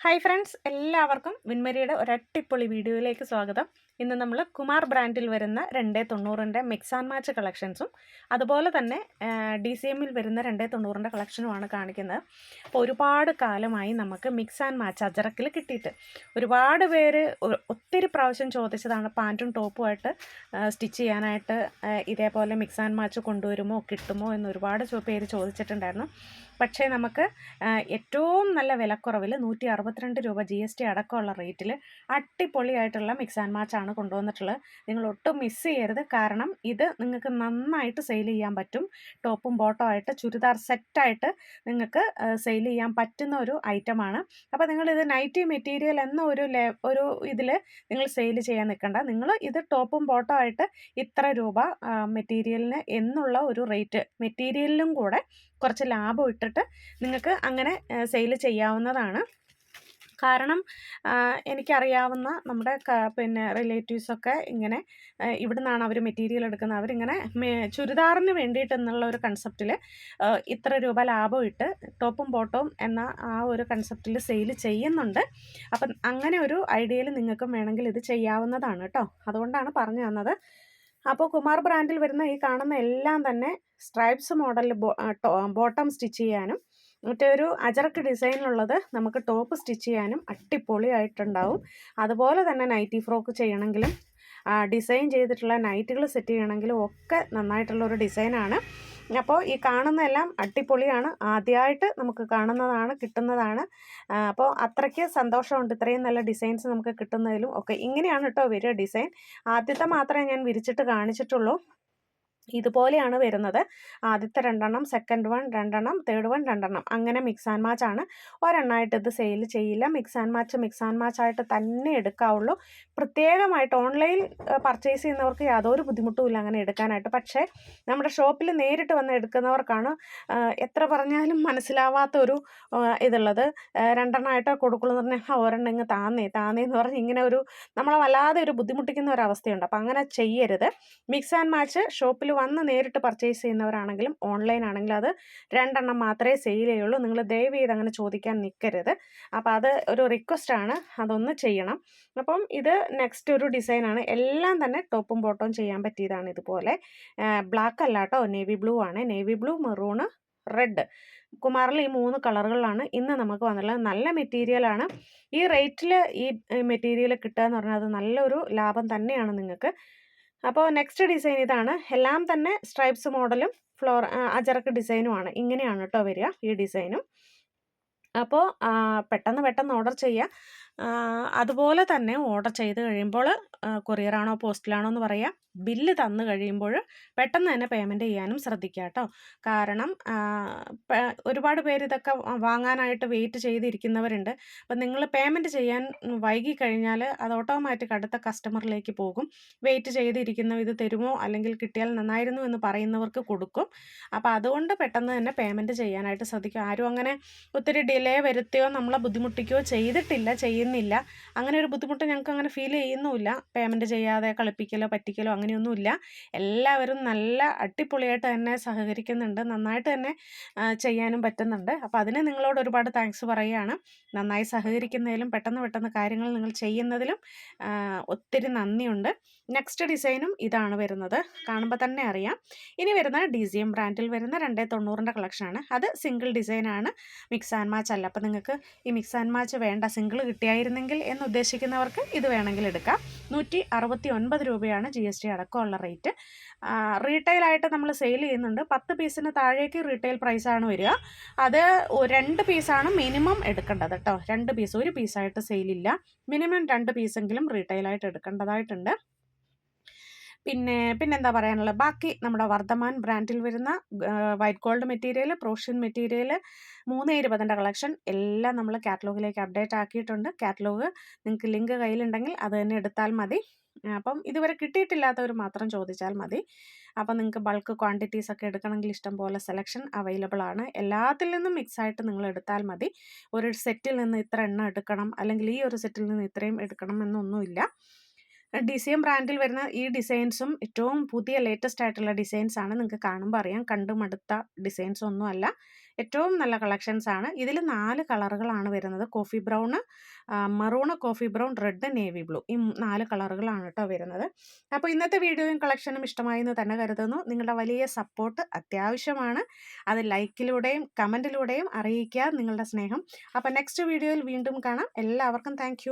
Hi friends എല്ലാവർക്കും വിൻമരിയുടെ ഒരട്ടിപ്പൊളി വീഡിയോയിലേക്ക് സ്വാഗതം. ഇന്ന് നമ്മൾ കുമാർ ബ്രാൻഡിൽ വരുന്ന രണ്ടേ തൊണ്ണൂറിന്റെ മിക്സ് ആൻഡ് മാച്ച് കളക്ഷൻസും അതുപോലെ തന്നെ ഡി സി എമ്മിൽ വരുന്ന രണ്ടേ തൊണ്ണൂറിന്റെ കളക്ഷനുമാണ് കാണിക്കുന്നത്. അപ്പോൾ ഒരുപാട് കാലമായി നമുക്ക് മിക്സ് ആൻഡ് മാച്ച് അജറക്കിൽ കിട്ടിയിട്ട് ഒരുപാട് പേര് ഒത്തിരി പ്രാവശ്യം ചോദിച്ചതാണ് പാന്റും ടോപ്പുമായിട്ട് സ്റ്റിച്ച് ചെയ്യാനായിട്ട് ഇതേപോലെ മിക്സ് ആൻഡ് മാച്ച് കൊണ്ടുവരുമോ കിട്ടുമോ എന്ന് ഒരുപാട് പേര് ചോദിച്ചിട്ടുണ്ടായിരുന്നു. പക്ഷേ നമുക്ക് ഏറ്റവും നല്ല വിലക്കുറവിൽ നൂറ്റി അറുപത്തിരണ്ട് രൂപ ജി എസ് ടി അടക്കമുള്ള റേറ്റിൽ അടിപൊളിയായിട്ടുള്ള മിക്സ് ആൻഡ് മാച്ച് ആണ് കൊണ്ടുവന്നിട്ടുള്ളത്. നിങ്ങൾ ഒട്ടും മിസ് ചെയ്യരുത്. കാരണം ഇത് നിങ്ങൾക്ക് നന്നായിട്ട് സെയിൽ ചെയ്യാൻ പറ്റും. ടോപ്പും ബോട്ടോ ആയിട്ട് ചുരിദാർ സെറ്റായിട്ട് നിങ്ങൾക്ക് സെയിൽ ചെയ്യാൻ പറ്റുന്ന ഒരു ഐറ്റമാണ് അപ്പോൾ നിങ്ങൾ ഇത് നൈറ്റി മെറ്റീരിയൽ എന്ന ഒരു ഒരു ഇതിൽ നിങ്ങൾ സെയിൽ ചെയ്യാൻ നിൽക്കണ്ട. നിങ്ങൾ ഇത് ടോപ്പും ബോട്ടോ ആയിട്ട് ഇത്ര രൂപ മെറ്റീരിയലിന് എന്നുള്ള ഒരു റേറ്റ് മെറ്റീരിയലിലും കൂടെ കുറച്ച് ലാഭം ഇട്ടിട്ട് നിങ്ങൾക്ക് അങ്ങനെ സെയിൽ ചെയ്യാവുന്നതാണ്. കാരണം എനിക്കറിയാവുന്ന നമ്മുടെ പിന്നെ റിലേറ്റീവ്സൊക്കെ ഇങ്ങനെ ഇവിടെ ഇവിടുന്നാണ് അവർ മെറ്റീരിയൽ എടുക്കുന്നത്. അവരിങ്ങനെ ചുരിദാറിന് വേണ്ടിയിട്ട് എന്നുള്ള ഒരു കൺസെപ്റ്റിൽ ഇത്ര രൂപ ലാഭം ഇട്ട് ടോപ്പും ബോട്ടവും എന്ന ആ ഒരു കൺസെപ്റ്റിൽ സെയിൽ ചെയ്യുന്നുണ്ട്. അപ്പം അങ്ങനെ ഒരു ഐഡിയയിൽ നിങ്ങൾക്കും വേണമെങ്കിൽ ഇത് ചെയ്യാവുന്നതാണ് കേട്ടോ. അതുകൊണ്ടാണ് പറഞ്ഞു തന്നത്. അപ്പോൾ കുമാർ ബ്രാൻഡിൽ വരുന്ന ഈ കാണുന്ന എല്ലാം തന്നെ സ്ട്രൈപ്സ് മോഡലിൽ ബോട്ടം സ്റ്റിച്ച് ചെയ്യാനും മറ്റേ ഒരു അജറക്ക് ഡിസൈനിലുള്ളത് നമുക്ക് ടോപ്പ് സ്റ്റിച്ച് ചെയ്യാനും അടിപൊളിയായിട്ടുണ്ടാവും. അതുപോലെ തന്നെ നൈറ്റി ഫ്രോക്ക് ചെയ്യണമെങ്കിലും ഡിസൈൻ ചെയ്തിട്ടുള്ള നൈറ്റുകൾ സെറ്റ് ചെയ്യണമെങ്കിലും ഒക്കെ നന്നായിട്ടുള്ള ഒരു ഡിസൈനാണ്. അപ്പോൾ ഈ കാണുന്നതെല്ലാം അടിപൊളിയാണ്. ആദ്യമായിട്ട് നമുക്ക് കാണുന്നതാണ് കിട്ടുന്നതാണ്. അപ്പോൾ അത്രയ്ക്ക് സന്തോഷമുണ്ട്. ഇത്രയും നല്ല ഡിസൈൻസ് നമുക്ക് കിട്ടുന്നതിലും ഒക്കെ. ഇങ്ങനെയാണ് കേട്ടോ വരിക ഡിസൈൻ. ആദ്യത്തെ മാത്രമേ ഞാൻ വിരിച്ചിട്ട് കാണിച്ചിട്ടുള്ളൂ. ഇതുപോലെയാണ് വരുന്നത്. ആദ്യത്തെ രണ്ടെണ്ണം സെക്കൻഡ് വൺ രണ്ടെണ്ണം തേർഡ് വൺ രണ്ടെണ്ണം. അങ്ങനെ മിക്സ് ആൻഡ് മാച്ച് ആണ്. ഒരെണ്ണമായിട്ട് ഇത് സെയിൽ ചെയ്യില്ല. Mix and match mix and match ആയിട്ട് തന്നെ എടുക്കാവുള്ളൂ. പ്രത്യേകമായിട്ട് ഓൺലൈൻ പർച്ചേസ് ചെയ്യുന്നവർക്ക് യാതൊരു ബുദ്ധിമുട്ടുമില്ല അങ്ങനെ എടുക്കാനായിട്ട്. പക്ഷേ നമ്മുടെ ഷോപ്പിൽ നേരിട്ട് വന്ന് എടുക്കുന്നവർക്കാണ് എത്ര പറഞ്ഞാലും മനസ്സിലാവാത്ത ഒരു ഇതുള്ളത്. രണ്ടെണ്ണമായിട്ട് കൊടുക്കുള്ളൂ എന്ന് പറഞ്ഞാൽ ഒരെണ്ണം ഇങ്ങ് താന്നേ താന്നേ എന്ന് പറഞ്ഞ് ഇങ്ങനെ ഒരു നമ്മളെ വല്ലാതെ ഒരു ബുദ്ധിമുട്ടിക്കുന്ന ഒരു അവസ്ഥയുണ്ട്. അപ്പം അങ്ങനെ ചെയ്യരുത്. മിക്സ് ആൻഡ് മാച്ച് ഷോപ്പിൽ വന്ന് നേരിട്ട് പർച്ചേസ് ചെയ്യുന്നവരാണെങ്കിലും ഓൺലൈൻ ആണെങ്കിലും അത് രണ്ടെണ്ണം മാത്രമേ സെയിൽ ചെയ്യുള്ളൂ നിങ്ങൾ ദയവ് ചെയ്ത് അങ്ങനെ ചോദിക്കാൻ നിൽക്കരുത് അപ്പോൾ അത് ഒരു റിക്വസ്റ്റ് ആണ്. അതൊന്ന് ചെയ്യണം. അപ്പം ഇത് നെക്സ്റ്റ് ഒരു ഡിസൈനാണ് എല്ലാം തന്നെ ടോപ്പും ബോട്ടവും ചെയ്യാൻ പറ്റിയതാണ് ഇതുപോലെ. ബ്ലാക്ക് അല്ല കേട്ടോ നേവി ബ്ലൂ ആണ്. നേവി ബ്ലൂ മെറൂണ് റെഡ് കുമാറിൽ ഈ മൂന്ന് കളറുകളിലാണ് ഇന്ന് നമുക്ക് വന്നുള്ളത് നല്ല മെറ്റീരിയലാണ് ഈ റേറ്റിൽ ഈ മെറ്റീരിയൽ കിട്ടുക എന്ന് പറഞ്ഞാൽ അത് നല്ലൊരു ലാഭം തന്നെയാണ് നിങ്ങൾക്ക്. അപ്പോൾ നെക്സ്റ്റ് ഡിസൈൻ ഇതാണ്. എല്ലാം തന്നെ സ്ട്രൈപ്സ് മോഡലും ഫ്ലോർ അജറക്ക് ഡിസൈനുമാണ് ഇങ്ങനെയാണ് കേട്ടോ വരിക ഈ ഡിസൈനും അപ്പോൾ പെട്ടെന്ന് പെട്ടെന്ന് ഓർഡർ ചെയ്യുക അതുപോലെ തന്നെ ഓർഡർ ചെയ്ത് കഴിയുമ്പോൾ കൊറിയറാണോ പോസ്റ്റിലാണോ എന്ന് പറയുക ബില്ല് തന്നു കഴിയുമ്പോൾ പെട്ടെന്ന് തന്നെ പേയ്മെന്റ് ചെയ്യാനും ശ്രദ്ധിക്കുക കേട്ടോ. കാരണം ഒരുപാട് പേര് ഇതൊക്കെ വാങ്ങാനായിട്ട് വെയിറ്റ് ചെയ്തിരിക്കുന്നവരുണ്ട്. അപ്പം നിങ്ങൾ പേയ്മെന്റ് ചെയ്യാൻ വൈകി കഴിഞ്ഞാൽ അത് ഓട്ടോമാറ്റിക് അടുത്ത കസ്റ്റമറിലേക്ക് പോകും. വെയിറ്റ് ചെയ്തിരിക്കുന്ന ഇത് തരുമോ? അല്ലെങ്കിൽ കിട്ടിയാൽ നന്നായിരുന്നു എന്ന് പറയുന്നവർക്ക് കൊടുക്കും. അപ്പോൾ അതുകൊണ്ട് പെട്ടെന്ന് തന്നെ പേയ്മെന്റ് ചെയ്യാനായിട്ട് ശ്രദ്ധിക്കും. ആരും അങ്ങനെ ഒത്തിരി ഡിലേ വരുത്തുകയോ നമ്മളെ ബുദ്ധിമുട്ടിക്കുകയോ ചെയ്തിട്ടില്ല ചെയ്യുന്നില്ല. അങ്ങനെ ഒരു ബുദ്ധിമുട്ട് ഞങ്ങൾക്ക് അങ്ങനെ ഫീൽ ചെയ്യുന്നുമില്ല. പേയ്മെന്റ് ചെയ്യാതെ കളിപ്പിക്കലോ പറ്റിക്കലോ അങ്ങനെയൊന്നുമില്ല. എല്ലാവരും നല്ല അടിപൊളിയായിട്ട് തന്നെ സഹകരിക്കുന്നുണ്ട്. നന്നായിട്ട് തന്നെ ചെയ്യാനും പറ്റുന്നുണ്ട്. അപ്പോൾ അതിന് നിങ്ങളോട് ഒരുപാട് താങ്ക്സ് പറയുകയാണ്. നന്നായി സഹകരിക്കുന്നതിലും പെട്ടെന്ന് പെട്ടെന്ന് കാര്യങ്ങൾ നിങ്ങൾ ചെയ്യുന്നതിലും ഒത്തിരി നന്ദിയുണ്ട്. നെക്സ്റ്റ് ഡിസൈനും ഇതാണ് വരുന്നത്. കാണുമ്പോൾ തന്നെ അറിയാം. ഇനി വരുന്ന ഡി സി എം ബ്രാൻഡിൽ വരുന്ന രണ്ടേ തൊണ്ണൂറിന്റെ കളക്ഷനാണ് അത് സിംഗിൾ ഡിസൈനാണ് മിക്സ് ആൻഡ് മാച്ച് അല്ല. അപ്പോൾ നിങ്ങൾക്ക് ഈ മിക്സ് ആൻഡ് മാച്ച് വേണ്ട സിംഗിൾ കിട്ടിയായിരുന്നെങ്കിൽ എന്ന് ഉദ്ദേശിക്കുന്നവർക്ക് ഇത് വേണമെങ്കിൽ എടുക്കാം. നൂറ്റി അറുപത്തി ഒൻപത് രൂപയാണ് ജി എസ് ടി അടക്കമുള്ള റേറ്റ് റീറ്റെയിലായിട്ട് നമ്മൾ സെയിൽ ചെയ്യുന്നുണ്ട്. പത്ത് പീസിന് താഴേക്ക് റീറ്റെയിൽ പ്രൈസാണ് വരിക. അത് രണ്ട് പീസാണ് മിനിമം എടുക്കേണ്ടത് കേട്ടോ. രണ്ട് പീസ് ഒരു പീസായിട്ട് സെയിലില്ല മിനിമം രണ്ട് പീസെങ്കിലും റീറ്റെയിലായിട്ട് എടുക്കേണ്ടതായിട്ടുണ്ട്. പിന്നെ പിന്നെന്താ പറയാനുള്ളത് ബാക്കി നമ്മുടെ വർദ്ധമാൻ ബ്രാൻഡിൽ വരുന്ന വൈറ്റ് ഗോൾഡ് മെറ്റീരിയൽ പ്രോഷ്യൻ മെറ്റീരിയൽ മൂന്ന് ഇരുപതിന്റെ കളക്ഷൻ എല്ലാം നമ്മൾ കാറ്റലോഗിലേക്ക് അപ്ഡേറ്റ് ആക്കിയിട്ടുണ്ട്. കാറ്റലോഗ് നിങ്ങൾക്ക് ലിങ്ക് കയ്യിലുണ്ടെങ്കിൽ അത് തന്നെ എടുത്താൽ മതി. അപ്പം ഇതുവരെ കിട്ടിയിട്ടില്ലാത്തവർ മാത്രം ചോദിച്ചാൽ മതി. അപ്പം നിങ്ങൾക്ക് ബൾക്ക് ക്വാണ്ടിറ്റീസ് ഒക്കെ എടുക്കണമെങ്കിൽ ഇഷ്ടം പോലെ സെലക്ഷൻ അവൈലബിൾ ആണ്. എല്ലാത്തിൽ നിന്നും മിക്സ് ആയിട്ട് നിങ്ങൾ എടുത്താൽ മതി. ഒരു സെറ്റിൽ നിന്ന് ഇത്ര എണ്ണം എടുക്കണം അല്ലെങ്കിൽ ഈ ഒരു സെറ്റിൽ നിന്ന് ഇത്രയും എടുക്കണം എന്നൊന്നുമില്ല. ഡി സി എം ബ്രാൻഡിൽ വരുന്ന ഈ ഡിസൈൻസും ഏറ്റവും പുതിയ ലേറ്റസ്റ്റ് ആയിട്ടുള്ള ഡിസൈൻസ് ആണ് നിങ്ങൾക്ക് കാണുമ്പോൾ അറിയാം. കണ്ടു മടുത്ത ഡിസൈൻസ് ഒന്നും അല്ല. ഏറ്റവും നല്ല കളക്ഷൻസ് ആണ്. ഇതിൽ നാല് കളറുകളാണ് വരുന്നത്. Coffee brown maroon coffee brown red navy blue ഈ നാല് കളറുകളാണ് കേട്ടോ വരുന്നത്. അപ്പോൾ ഇന്നത്തെ വീഡിയോയും കളക്ഷനും ഇഷ്ടമായി എന്ന് തന്നെ കരുതുന്നു. നിങ്ങളുടെ വലിയ സപ്പോർട്ട് അത്യാവശ്യമാണ്. അത് ലൈക്കിലൂടെയും കമന്റിലൂടെയും അറിയിക്കുക നിങ്ങളുടെ സ്നേഹം. അപ്പോൾ നെക്സ്റ്റ് വീഡിയോയിൽ വീണ്ടും കാണാം. എല്ലാവർക്കും താങ്ക്